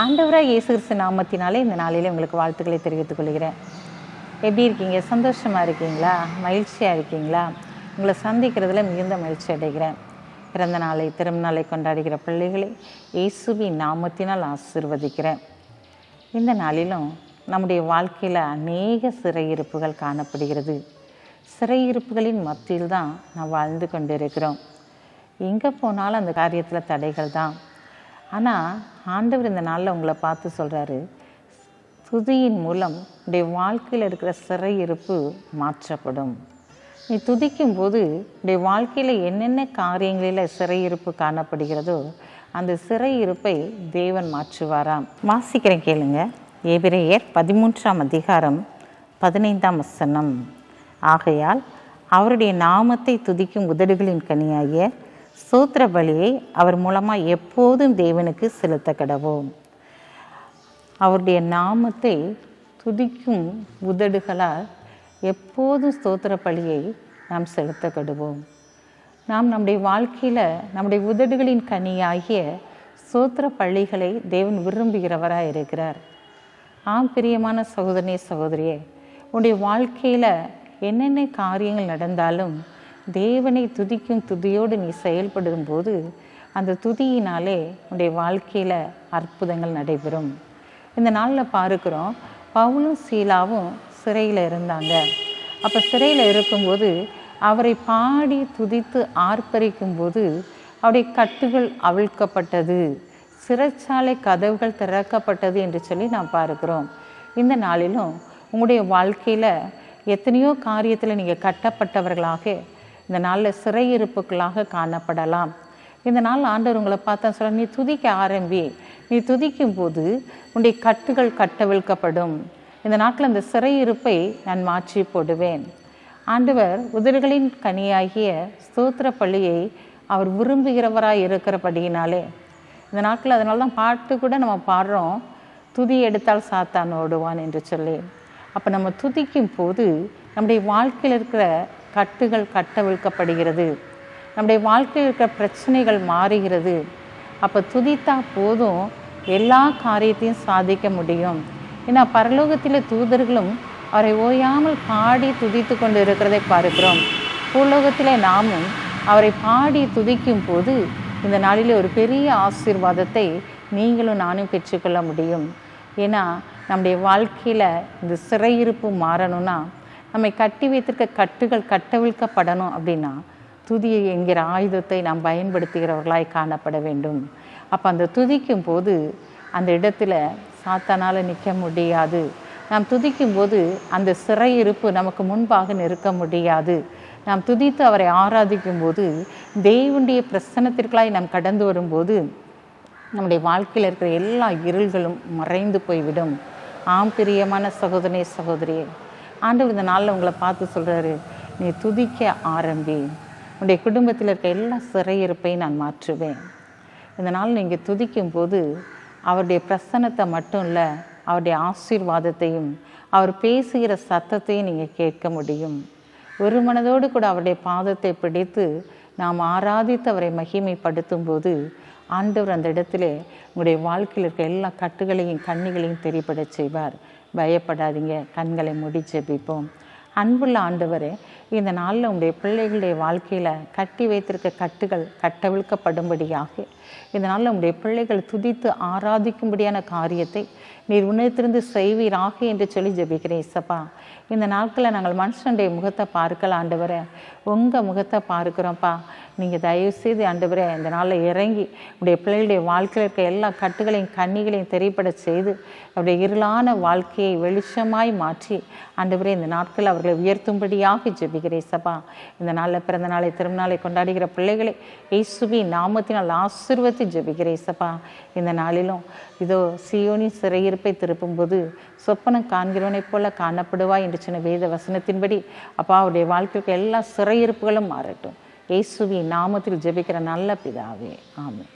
ஆண்டவராக இயேசு கிறிஸ்து நாமத்தினாலே இந்த நாளிலே உங்களுக்கு வாழ்த்துக்களை தெரிவித்துக் கொள்கிறேன். எப்படி இருக்கீங்க? சந்தோஷமாக இருக்கீங்களா? மகிழ்ச்சியாக இருக்கீங்களா? உங்களை சந்திக்கிறதுல மிகுந்த மகிழ்ச்சி அடைகிறேன். பிறந்த நாளை திரும்ப நாளை கொண்டாடுகிற பிள்ளைகளை இயேசுவின் நாமத்தினால் ஆசிர்வதிக்கிறேன். இந்த நாளிலும் நம்முடைய வாழ்க்கையில் அநேக சிறையிருப்புகள் காணப்படுகிறது. சிறையிருப்புகளின் மத்தியில் தான் நாம் வாழ்ந்து கொண்டிருக்கிறோம். எங்கே போனாலும் அந்த காரியத்தில் தடைகள் தான். ஆனால் ஆண்டவர் இந்த நாளில் உங்களை பார்த்து சொல்கிறாரு துதியின் மூலம் உடைய வாழ்க்கையில் இருக்கிற சிறையிருப்பு மாற்றப்படும். நீ துதிக்கும் போது உடைய வாழ்க்கையில் என்னென்ன காரியங்களில் சிறையிருப்பு காணப்படுகிறதோ அந்த சிறையிருப்பை தேவன் மாற்றுவாராம். வாசிக்கிறேன் கேளுங்க. எபிரேயர் பதிமூன்றாம் அதிகாரம் பதினைந்தாம் வசனம். ஆகையால் அவருடைய நாமத்தை துதிக்கும் உதடுகளின் கனியாகிய சூத்திர பலியை அவர் மூலமாக எப்போதும் தேவனுக்கு செலுத்த கடவோம் அவருடைய நாமத்தை துதிக்கும் உதடுகளால் எப்போதும் ஸ்தோத்திர பலியை நாம் செலுத்த கடுவோம் நாம் நம்முடைய வாழ்க்கையில் நம்முடைய உதடுகளின் கனியாகிய சோத்திர பள்ளிகளை தேவன் விரும்புகிறவராக இருக்கிறார். ஆம் பிரியமான சகோதரனே சகோதரியே உன்னுடைய வாழ்க்கையில் என்னென்ன காரியங்கள் நடந்தாலும் தேவனை துதிக்கும் துதியோடு நீ செயல்படும் போது அந்த துதியினாலே உன்னுடைய வாழ்க்கையில் அற்புதங்கள் நடைபெறும். இந்த நாளில் பார்க்குறோம் பவுலும் சீலாவும் சிறையில் இருந்தாங்க. அப்போ சிறையில் இருக்கும்போது அவரை பாடி துதித்து ஆர்ப்பரிக்கும் போது அவருடைய கட்டுகள் அவிழ்க்கப்பட்டது. சிறைச்சாலை கதவுகள் திறக்கப்பட்டது என்று சொல்லி நாம் பார்க்கிறோம். இந்த நாளிலும் உங்களுடைய வாழ்க்கையில் எத்தனையோ காரியத்தில் நீங்கள் கட்டப்பட்டவர்களாக இந்த நாளில் சிறையிருப்புகளாக காணப்படலாம். இந்த நாள் ஆண்டவர் உங்களை பார்த்தா சொல்ல நீ துதிக்க ஆரம்பி நீ துதிக்கும் போது உன்னுடைய கட்டுகள் கட்டவிழ்க்கப்படும். இந்த நாட்டில் அந்த சிறையிருப்பை நான் மாற்றி போடுவேன். ஆண்டவர் உதிர்களின் கனியாகிய ஸ்தோத்திர பள்ளியை அவர் விரும்புகிறவராக இருக்கிறபடியினாலே இந்த நாட்டில் அதனால தான் பாட்டு கூட நம்ம பாடுறோம். துதி எடுத்தால் சாத்தான் ஓடுவான் என்று சொல்லி. அப்போ நம்ம துதிக்கும் போது நம்முடைய வாழ்க்கையில் இருக்கிற கட்டுகள் கட்டவிழ்க்கப்படுகிறது. நம்முடைய வாழ்க்கையில் இருக்கிற பிரச்சனைகள் மாறுகிறது. அப்போ துதித்தா போதும் எல்லா காரியத்தையும் சாதிக்க முடியும். ஏன்னா பரலோகத்தில் தூதர்களும் அவரை ஓயாமல் பாடி துதித்து கொண்டு இருக்கிறதை பார்க்கிறோம். பூலோகத்திலே நாமும் அவரை பாடி துதிக்கும் போது இந்த நாளிலே ஒரு பெரிய ஆசீர்வாதத்தை நீங்களும் நானும் பெற்றுக்கொள்ள முடியும். ஏன்னா நம்முடைய வாழ்க்கையில் இந்த சிறையிருப்பு மாறணும்னா நம்மை கட்டி வைத்திருக்க கட்டுகள் கட்டவிழ்க்கப்படணும் அப்படின்னா துதியை என்கிற ஆயுதத்தை நாம் பயன்படுத்துகிறவர்களாய் காணப்பட வேண்டும். அப்போ அந்த துதிக்கும் போது அந்த இடத்துல சாத்தானால் நிற்க முடியாது. நாம் துதிக்கும் போது அந்த சிறையிருப்பு நமக்கு முன்பாக நிற்க முடியாது. நாம் துதித்து அவரை ஆராதிக்கும் போது தேவனுடைய பிரசனத்திற்குள்ளாய் நாம் கடந்து வரும்போது நம்முடைய வாழ்க்கையில் இருக்கிற எல்லா இருள்களும் மறைந்து போய்விடும். ஆம் பிரியமான சகோதரனே சகோதரியே ஆண்டவர் இந்த நாளில் உங்களை பார்த்து சொல்கிறாரு நீ துதிக்க ஆரம்பி. உன்னுடைய குடும்பத்தில் இருக்க எல்லா சிறையிருப்பையும் நான் மாற்றுவேன். இந்த நாள் நீங்கள் துதிக்கும் போது அவருடைய பிரசனத்தை மட்டும் இல்லை அவருடைய ஆசீர்வாதத்தையும் அவர் பேசுகிற சத்தத்தையும் நீங்கள் கேட்க முடியும். ஒரு மனதோடு கூட அவருடைய பாதத்தை பிடித்து நாம் ஆராதித்து அவரை மகிமைப்படுத்தும் போது ஆண்டவர் அந்த இடத்துல உங்களுடைய வாழ்க்கையில் இருக்க எல்லா கட்டுகளையும் கண்ணிகளையும் தெரியப்படச் செய்வார். பயப்படாதீங்க. கண்களை முடி ஜெபிப்போம். அன்புள்ள ஆண்டவரே இந்த நாளில் உங்களுடைய பிள்ளைகளுடைய வாழ்க்கையில் கட்டி வைத்திருக்க கட்டுகள் கட்டவிழ்க்கப்படும்படியாக இந்த நாளில் பிள்ளைகள் துதித்து ஆராதிக்கும்படியான காரியத்தை நீர் உன்னதத்திலிருந்து செய்வீராக என்று சொல்லி ஜபிக்கிறேன் இசப்பா. இந்த நாட்களில் நாங்கள் மனுஷனுடைய முகத்தை பார்க்கல ஆண்டவர. உங்கள் முகத்தை பார்க்குறோம்ப்பா. நீங்கள் தயவு செய்து ஆண்டவரே இந்த நாளில் இறங்கி உடைய பிள்ளைகளுடைய வாழ்க்கையில் இருக்க எல்லா கட்டுகளையும் கண்ணிகளையும் தெரியப்பட செய்து அவருடைய இருளான வாழ்க்கையை வெளிச்சமாய் மாற்றி ஆண்டவரே இந்த நாட்களில் அவர்களை உயர்த்தும்படியாக ஜெபிக்கிறேன் சபா இந்த நாளில் பிறந்த நாளை திருநாளை கொண்டாடுகிற பிள்ளைகளை இயேசுவி நாமத்தினால் ஆசிர்வத்தி ஜெபிக்கிறேன் இந்த நாளிலும் இதோ சியோனின் சிறையிருப்பை திருப்பும்போது சொப்பனம் காண்கிறவனைப் போல காணப்படுவாய் என்று சொன்ன வேத வசனத்தின்படி அப்பா அவருடைய வாழ்க்கைக்கு எல்லா சிறையிருப்புகளும் மாறட்டும். இயேசுவி நாமத்தில் ஜெபிக்கிற நல்ல பிதாவே. ஆமென்.